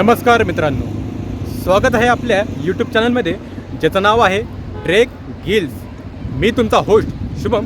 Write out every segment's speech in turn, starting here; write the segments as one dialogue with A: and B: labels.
A: नमस्कार मित्रांनो. स्वागत आहे आपल्या यूट्यूब चॅनलमध्ये ज्याचं नाव आहे ट्रेक गिल्स मी तुमचा होस्ट शुभम.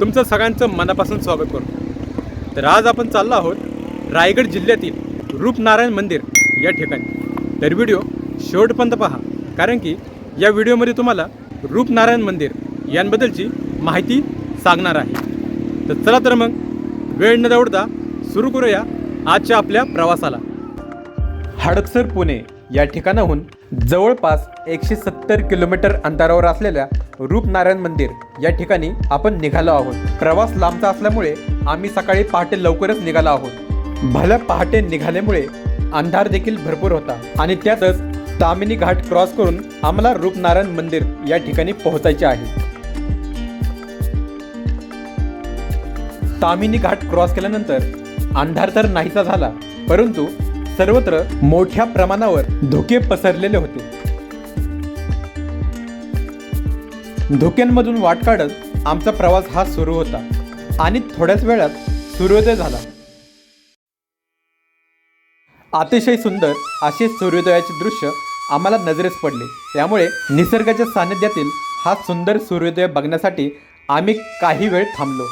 A: तुमचं सगळ्यांचं मनापासून स्वागत करतो. तर आज आपण चाललो आहोत रायगड जिल्ह्यातील रूपनारायण मंदिर या ठिकाणी. तर व्हिडिओ शेवटपर्यंत पहा कारण की या व्हिडिओमध्ये तुम्हाला रूपनारायण मंदिर यांबद्दलची माहिती सांगणार आहे. तर चला तर मग वेळ न दौडता सुरू करूया आजच्या आपल्या प्रवासाला. हडपसर पुणे या ठिकाणाहून जवळपास एकशे सत्तर किलोमीटर अंतरावर असलेल्या रूपनारायण मंदिर या ठिकाणी आपण निघालो आहोत. प्रवास लांबचा असल्यामुळे आम्ही सकाळी पहाटे लवकरच निघालो आहोत. भल्या पहाटे निघाल्यामुळे अंधार देखील भरपूर होता आणि त्यातच तामिनी घाट क्रॉस करून आम्हाला रूपनारायण मंदिर या ठिकाणी पोहोचायचे आहे. तामिनी घाट क्रॉस केल्यानंतर अंधार तर नाहीसा झाला परंतु सर्वत्र मोठ्या प्रमाणावर धुके पसरलेले होते. धुक्यांमधून वाट काढत आमचा प्रवास हा सुरू होता आणि थोड्याच वेळात सूर्योदय झाला. अतिशय सुंदर असे सूर्योदयाचे दृश्य आम्हाला नजरेस पडले. त्यामुळे निसर्गाच्या सानिध्यातील हा सुंदर सूर्योदय बघण्यासाठी आम्ही काही वेळ थांबलो.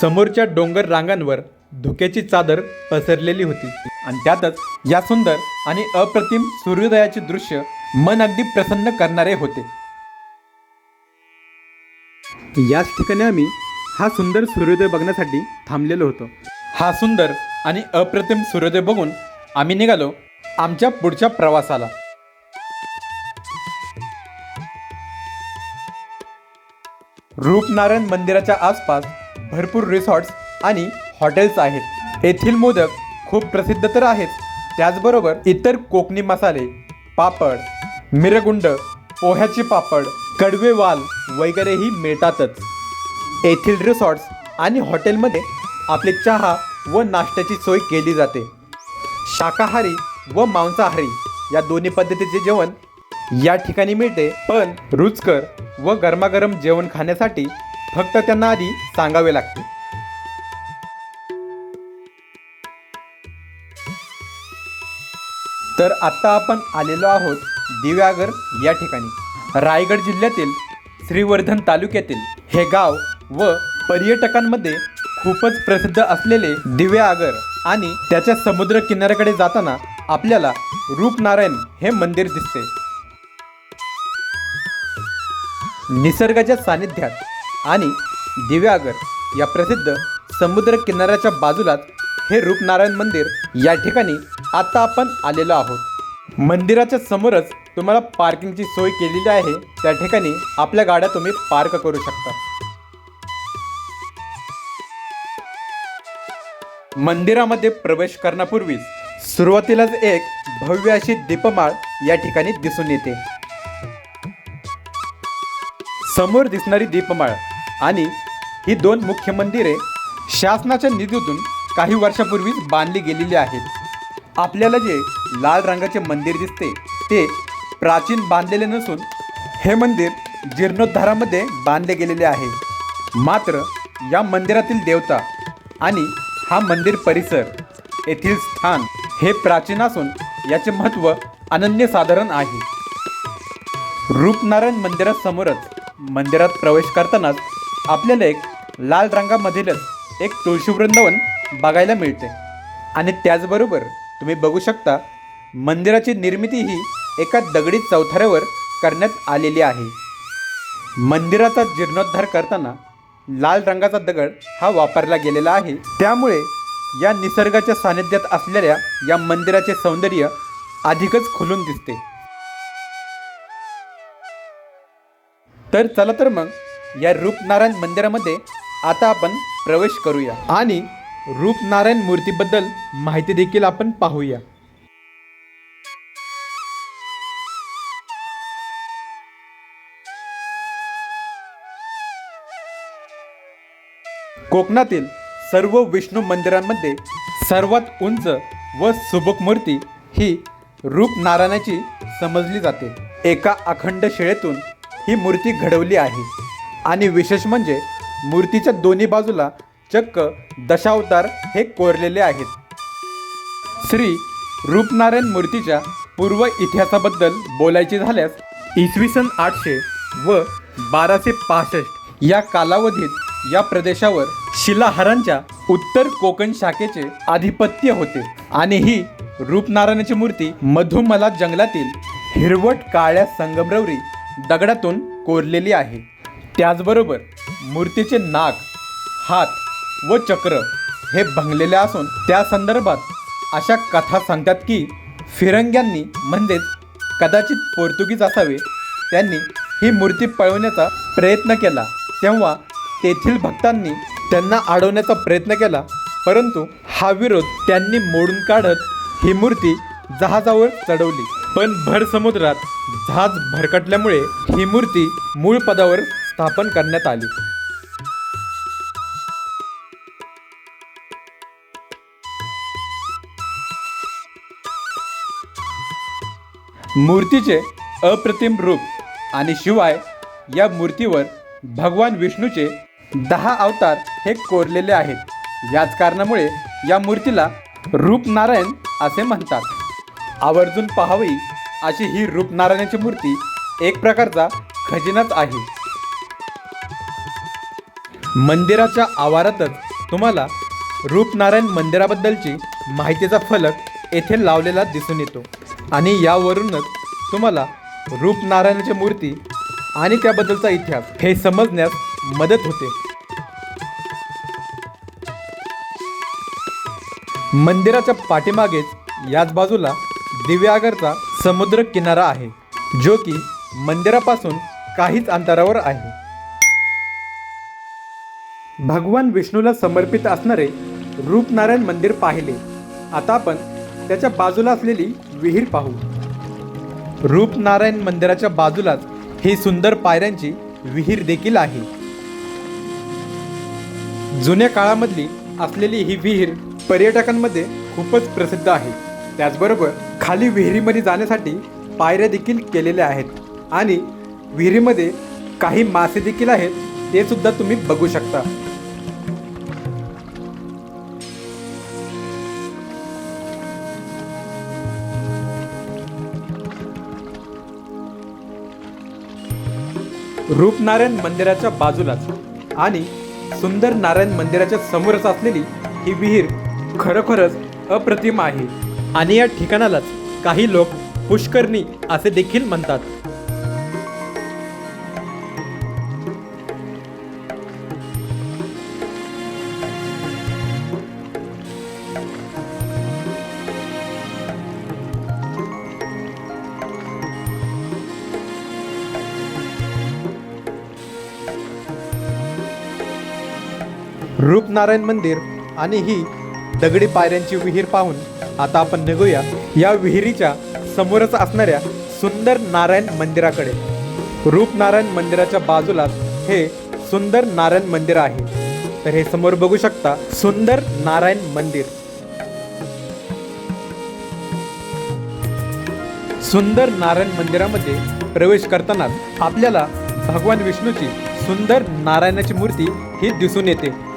A: समोरच्या डोंगर रांगांवर धुक्याची चादर पसरलेली होती. आणि त्यातच या सुंदर आणि अप्रतिम सूर्योदयाचे दृश्य मन अगदी प्रसन्न करणारे होते. याच ठिकाणी आम्ही हा सुंदर सूर्योदय बघण्यासाठी थांबलेलो होतो. हा सुंदर आणि अप्रतिम सूर्योदय बघून आम्ही निघालो आमच्या पुढच्या प्रवासाला. रूपनारायण मंदिराच्या आसपास भरपूर रिसॉर्ट्स आणि हॉटेल्स आहेत. येथील मोदक खूप प्रसिद्ध तर आहेत. त्याचबरोबर इतर कोकणी मसाले पापड मिरगुंड पोह्याचे पापड कडवे वाल वगैरेही मिळतातच. येथील रिसॉर्ट्स आणि हॉटेलमध्ये आपले चहा व नाश्त्याची सोय केली जाते. शाकाहारी व मांसाहारी या दोन्ही पद्धतीचे जेवण या ठिकाणी मिळते. पण रुचकर व गरमागरम जेवण खाण्यासाठी फक्त त्यांना आधी सांगावे लागते. तर आत्ता आपण आलेलो आहोत दिव्यागर या ठिकाणी. रायगड जिल्ह्यातील श्रीवर्धन तालुक्यातील हे गाव व पर्यटकांमध्ये खूपच प्रसिद्ध असलेले दिव्यागर आणि त्याच्या समुद्र किनाऱ्याकडे जाताना आपल्याला रूपनारायण हे मंदिर दिसते. निसर्गाच्या सानिध्यात आणि दिव्यागर या प्रसिद्ध समुद्र किनाऱ्याच्या बाजूलाच हे रूपनारायण मंदिर या ठिकाणी आता आपण आलेलो आहोत. मंदिराच्या समोरच तुम्हाला पार्किंगची सोय केलेली आहे. त्या ठिकाणी आपल्या गाड्या तुम्ही पार्क करू शकता. मंदिरामध्ये प्रवेश करण्यापूर्वीच सुरुवातीलाच एक भव्य अशी दीपमाळ या ठिकाणी दिसून येते. समोर दिसणारी दीपमाळ आणि ही दोन मुख्य मंदिरे शासनाच्या निधीतून काही वर्षापूर्वीच बांधली गेलेली आहेत. आपल्याला जे लाल रंगाचे मंदिर दिसते ते प्राचीन बांधलेले नसून हे मंदिर जीर्णोद्धारामध्ये बांधले गेलेले आहे. मात्र या मंदिरातील देवता आणि हा मंदिर परिसर येथील स्थान हे प्राचीन असून याचे महत्त्व अनन्यसाधारण आहे. रूपनारायण मंदिरासमोरच मंदिरात प्रवेश करतानाच आपल्याला एक लाल रंगामधीलच एक तुळशी वृंदावन बघायला मिळते. आणि त्याचबरोबर तुम्ही बघू शकता मंदिराची निर्मिती ही एका दगडी चौथऱ्यावर करण्यात आलेली आहे. मंदिराचा जीर्णोद्धार करताना लाल रंगाचा दगड हा वापरला गेलेला आहे. त्यामुळे या निसर्गाच्या सानिध्यात असलेल्या या मंदिराचे सौंदर्य अधिकच खुलून दिसते. तर चला तर मग या रूपनारायण मंदिरामध्ये आता आपण प्रवेश करूया. आणि रूपनारायण मूर्तीबद्दल माहिती देखील आपण पाहूया. कोकणातील सर्व विष्णू मंदिरांमध्ये सर्वात उंच व सुबक मूर्ती ही रूपनारायणाची समजली जाते. एका अखंड शिळेतून ही मूर्ती घडवली आहे. आणि विशेष म्हणजे मूर्तीच्या दोन्ही बाजूला चक्क दशावतार हे कोरलेले आहेत. श्री रूपनारायण मूर्तीच्या पूर्व इतिहासाबद्दल बोलायचे झाल्यास इसवी सन आठशे व बाराशे पासष्ट या कालावधीत या प्रदेशावर शिलाहारांच्या उत्तर कोकण शाखेचे आधिपत्य होते आणि ही रूपनारायणाची मूर्ती मधुमला जंगलातील हिरवट काळ्या संगमरवरी दगडातून कोरलेली आहे. त्याचबरोबर मूर्तीचे नाक हात व चक्र हे भंगलेले असून त्या संदर्भात अशा कथा सांगतात की फिरंग्यांनी म्हणजेच कदाचित पोर्तुगीज असावे त्यांनी ही मूर्ती पळवण्याचा प्रयत्न केला. तेव्हा तेथील भक्तांनी त्यांना अडवण्याचा प्रयत्न केला परंतु हा विरोध त्यांनी मोडून काढत ही मूर्ती जहाजावर चढवली. पण भर समुद्रात जहाज भरकटल्यामुळे ही मूर्ती मूळ पदावर स्थापन करण्यात आली. मूर्तीचे अप्रतिम रूप आणि शिवाय या मूर्तीवर भगवान विष्णूचे दहा अवतार हे कोरलेले आहेत. याच कारणामुळे या मूर्तीला रूपनारायण असे म्हणतात. आवर्जून पाहावी अशी ही रूपनारायणाची मूर्ती एक प्रकारचा खजिनाच आहे. मंदिराच्या आवारातच तुम्हाला रूपनारायण मंदिराबद्दलची माहितीचा फलक येथे लावलेला दिसून येतो. आणि यावरूनच तुम्हाला रूपनारायणाची मूर्ती आणि त्याबद्दलचा इतिहास हे समजण्यास मदत होते. मंदिराच्या पाठीमागेच याच बाजूला दिव्यागरचा समुद्र किनारा आहे जो की मंदिरापासून काहीच अंतरावर आहे. भगवान विष्णूला समर्पित असणारे रूपनारायण मंदिर पाहिले. आता आपण त्याच्या बाजूला असलेली विहीर पाहू. रूपनारायण मंदिराच्या बाजूलाच ही सुंदर पायऱ्यांची विहीर देखील आहे. जुन्या काळामधली असलेली ही विहीर पर्यटकांमध्ये खूपच प्रसिद्ध आहे. त्याचबरोबर खाली विहिरीमध्ये जाण्यासाठी पायऱ्या देखील केलेल्या आहेत आणि विहिरीमध्ये काही मासे देखील आहेत ते सुद्धा तुम्ही बघू शकता. रूपनारायण मंदिराच्या बाजूलाच आणि सुंदर नारायण मंदिराच्या समोरच असलेली ही विहीर खरोखरच अप्रतिम आहे. आणि या ठिकाणालाच काही लोक पुष्करणी असे देखील म्हणतात. रूपनारायण मंदिर आणि ही दगडी पायऱ्यांची विहीर पाहून आता आपण निघूया या विहिरीच्या समोरच असणाऱ्या सुंदर नारायण मंदिराकडे. रूपनारायण मंदिराच्या बाजूलाच हे सुंदर नारायण मंदिर आहे. तर हे समोर बघू शकता सुंदर नारायण मंदिर. सुंदर नारायण मंदिरामध्ये प्रवेश करतानाच आपल्याला भगवान विष्णूची सुंदर नारायणाची मूर्ती ही दिसून येते.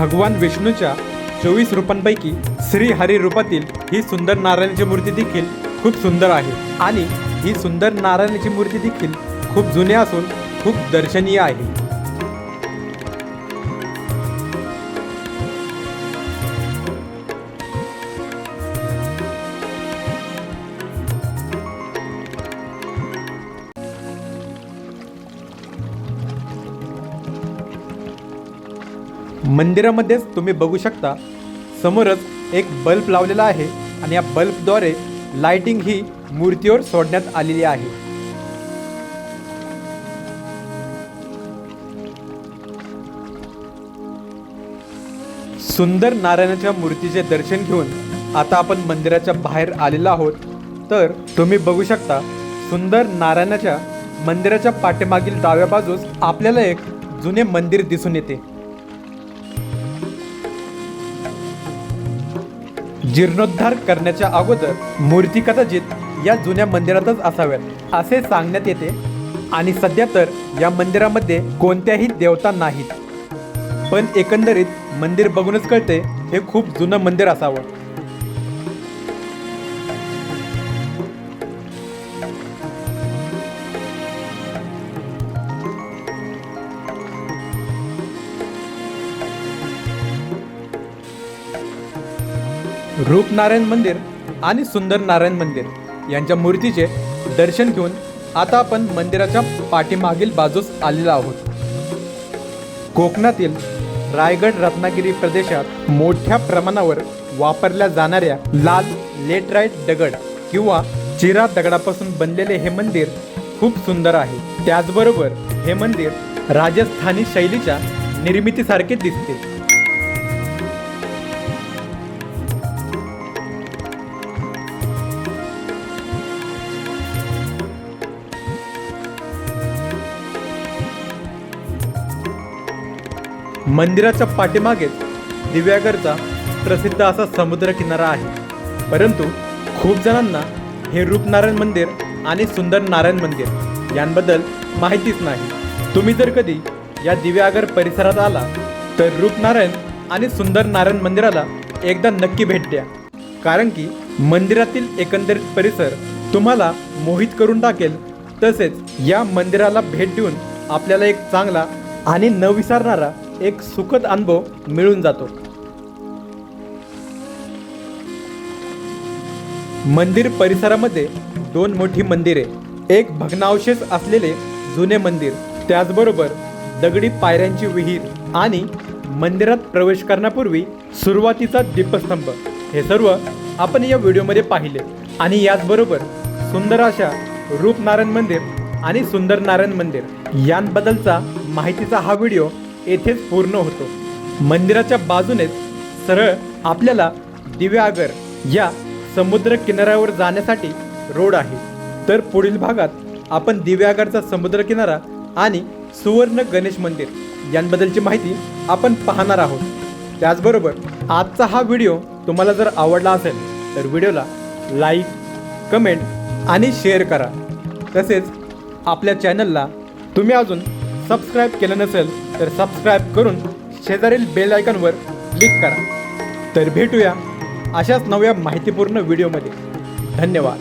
A: भगवान विष्णूच्या चोवीस रूपांपैकी श्री हरी रूपातील ही सुंदर नारायणाची मूर्ती देखील खूप सुंदर आहे. आणि ही सुंदर नारायणाची मूर्ती देखील खूप जुनी असून खूप दर्शनीय आहे. मंदिरामध्येच तुम्ही बघू शकता. समोरच एक बल्ब लावलेला आहे आणि या बल्बद्वारे लाइटिंग ही मूर्तीवर सोडण्यात आलेली आहे. सुंदर नारायणाच्या मूर्तीचे दर्शन घेऊन आता आपण मंदिराच्या बाहेर आलेलो आहोत. तर तुम्ही बघू शकता सुंदर नारायणाच्या मंदिराच्या पाठीमागील डाव्या बाजूस आपल्याला एक जुने मंदिर दिसून येते. जीर्णोद्धार करण्याच्या अगोदर मूर्ती कदाचित या जुन्या मंदिरातच असाव्यात असे सांगण्यात येते. आणि सध्या तर या मंदिरामध्ये कोणत्याही देवता नाहीत. पण एकंदरीत मंदिर बघूनच कळते हे खूप जुनं मंदिर असावं. रूपनारायण मंदिर आणि सुंदर नारायण मंदिर यांच्या मूर्तीचे दर्शन घेऊन आता आपण मंदिराच्या पाठीमागील बाजूस आलेलो आहोत. कोकणातील रायगड रत्नागिरी प्रदेशात मोठ्या प्रमाणावर वापरल्या जाणाऱ्या लाल लेटराईट दगड किंवा चिरा दगडापासून बनलेले हे मंदिर खूप सुंदर आहे. त्याचबरोबर हे मंदिर राजस्थानी शैलीच्या निर्मितीसारखे दिसते. मंदिराच्या पाठीमागेच दिव्यागरचा प्रसिद्ध असा समुद्र किनारा आहे. परंतु खूप जणांना हे रूपनारायण मंदिर आणि सुंदर नारायण मंदिर यांबद्दल माहितीच नाही. तुम्ही जर कधी या दिव्यागर परिसरात आला तर रूपनारायण आणि सुंदर नारायण मंदिराला एकदा नक्की भेट द्या. कारण की मंदिरातील एकंदरीत परिसर तुम्हाला मोहित करून टाकेल. तसेच या मंदिराला भेट देऊन आपल्याला एक चांगला आणि न विसरणारा एक सुखद अनुभव मिळून जातो. मंदिर परिसरामध्ये दोन मोठी मंदिरे एक भग्नावशेष असलेले जुने मंदिर त्याचबरोबर दगडी पायऱ्यांची विहीर आणि मंदिरात प्रवेश करण्यापूर्वी सुरुवातीचा दीपस्तंभ. हे सर्व आपण या व्हिडिओमध्ये पाहिले आणि याचबरोबर सुंदर अशा रूपनारायण मंदिर आणि सुंदर नारायण मंदिर यांबद्दलचा माहितीचा हा व्हिडिओ येथेच पूर्ण होतो. मंदिराच्या बाजूनेच सरळ आपल्याला दिव्यागर या समुद्र किनाऱ्यावर जाण्यासाठी रोड आहे. तर पुढील भागात आपण दिव्यागरचा समुद्र किनारा आणि सुवर्ण गणेश मंदिर यांबद्दलची माहिती आपण पाहणार आहोत. त्याचबरोबर आजचा हा व्हिडिओ तुम्हाला जर आवडला असेल तर व्हिडिओला लाईक कमेंट आणि शेअर करा. तसेच आपल्या चॅनलला तुम्ही अजून सबस्क्राईब केलं नसेल तर सबस्क्राईब करून शेजारील बेल आयकॉनवर क्लिक करा. तर भेटूया अशाच नव्या माहितीपूर्ण व्हिडिओमध्ये धन्यवाद.